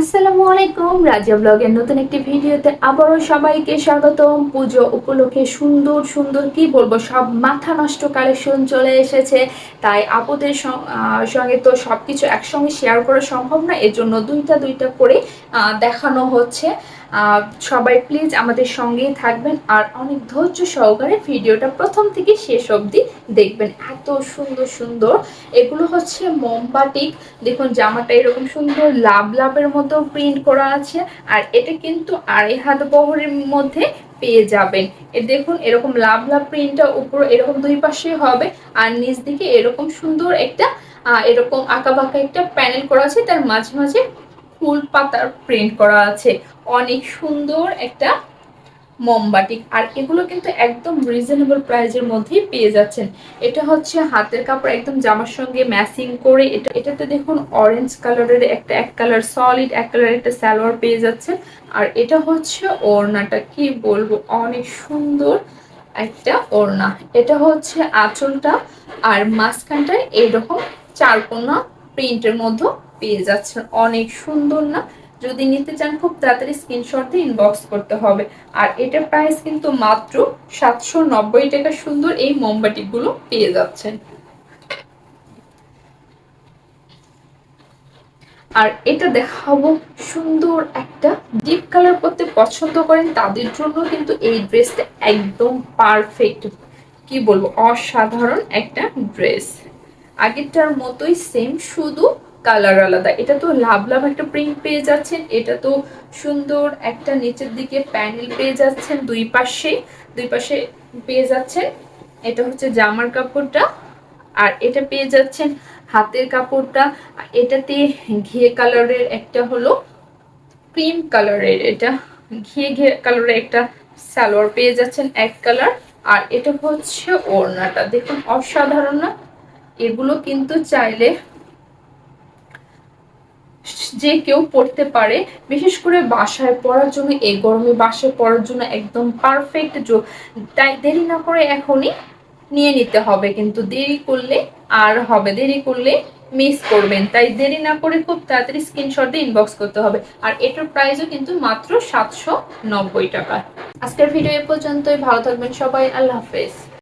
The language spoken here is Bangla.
আসসালামু আলাইকুম, রাজিয়া ব্লগের নতুন একটি ভিডিওতে আবারও সবাইকে স্বাগতম। পুজো উপলক্ষে সুন্দর সুন্দর কি বলব, সব মাথা নষ্ট কালেকশন চলে এসেছে। তাই আপুদের সঙ্গে তো সব কিছু একসঙ্গে শেয়ার করা সম্ভব না, এর জন্য দুইটা দুইটা করে দেখানো হচ্ছে। সবাই প্লিজ আমাদের সঙ্গেই থাকবেন আর অনেক ধৈর্য সহকারে ভিডিওটা প্রথম থেকে শেষ অবধি দেখবেন। এত সুন্দর সুন্দর। এগুলো হচ্ছে মোমবাটিক দেখুন, জামাটা এরকম সুন্দর লাভ লাভের মতো প্রিন্ট করা আছে আর এটা কিন্তু আড়াই হাত বহরের মধ্যে পেয়ে যাবেন। এ দেখুন, এরকম লাভ লাভ প্রিন্টটা উপর এরকম দুই পাশে হবে আর নিচ দিকে এরকম সুন্দর একটা এরকম আঁকা বাঁকা একটা প্যানেল করা আছে, তার মাঝে মাঝে ফুল পাতার প্রিন্ট করা আছে। অনেক সুন্দর একটা মোমবাটিক আর এগুলো কিন্তু একদম রিজনেবল প্রাইজের মধ্যেই পেয়ে যাচ্ছেন। এটা হচ্ছে হাতের কাপড় একদম জামার সঙ্গে ম্যাচিং করে। এটা এটাতে দেখুন অরেঞ্জ কালারের একটা এক কালার সলিড এক কালার একটা সালোয়ার পেয়ে যাচ্ছে আর এটা হচ্ছে ওড়নাটা, কি বলব? অনেক সুন্দর একটা ওড়না। এটা হচ্ছে আঁচলটা আর মাঝখানটায় এইরকম চারকোনা প্রিন্টের মধ্যে পেয়ে যাচ্ছেন। অনেক সুন্দর না? যদি নিতে চান, খুব তাড়াতাড়ি স্ক্রিনশট দিয়ে ইনবক্স করতে হবে। আর এটার প্রাইস কিন্তু মাত্র সাতশো নব্বই টাকা সুন্দর এই মোমবাতিগুলো পেয়ে যাচ্ছেন। আর এটা দেখাবো সুন্দর একটা ডিপ কালার করতে পছন্দ করেন, তাদের জন্য কিন্তু এই ড্রেসটা একদম পারফেক্ট কি বলব? অসাধারণ একটা ড্রেস আগেরটার মতোই সেম শুধু কালার আলাদা। এটা তো লাভ লাভ একটা প্রিন্ট পেয়ে যাচ্ছেন, এটা তো সুন্দর একটা নিচের দিকে প্যানেল পেয়ে যাচ্ছেন দুই পাশে দুই পাশে পেয়ে যাচ্ছেন। এটা হচ্ছে জামার কাপড়টা, আর এটা পেয়ে যাচ্ছেন হাতের কাপড়টা। এটাতে ঘিয়ে কালারের একটা হলো ক্রিম কালারের, এটা ঘিয়ে ঘিয়ে কালারের একটা সালোয়ার পেয়ে যাচ্ছেন এক কালার। আর এটা হচ্ছে ওড়নাটা, দেখুন অসাধারণ না? এগুলো কিন্তু চাইলে যে কেউ পড়তে পারে, বিশেষ করে বাসায় পড়ার জন্য, এই গরমে বাসায় পড়ার জন্য একদম পারফেক্ট তাই দেরি না করে এখনই নিয়ে নিতে হবে। কিন্তু দেরি করলে আর হবে, দেরি করলে মিস করবেন। তাই দেরি না করে খুব তাড়াতাড়ি স্ক্রিনশট দিয়ে ইনবক্স করতে হবে। আর এটার প্রাইসও কিন্তু মাত্র সাতশো নব্বই টাকা। আজকের ভিডিও এ পর্যন্তই। ভালো থাকবেন সবাই। আল্লাহ হাফেজ।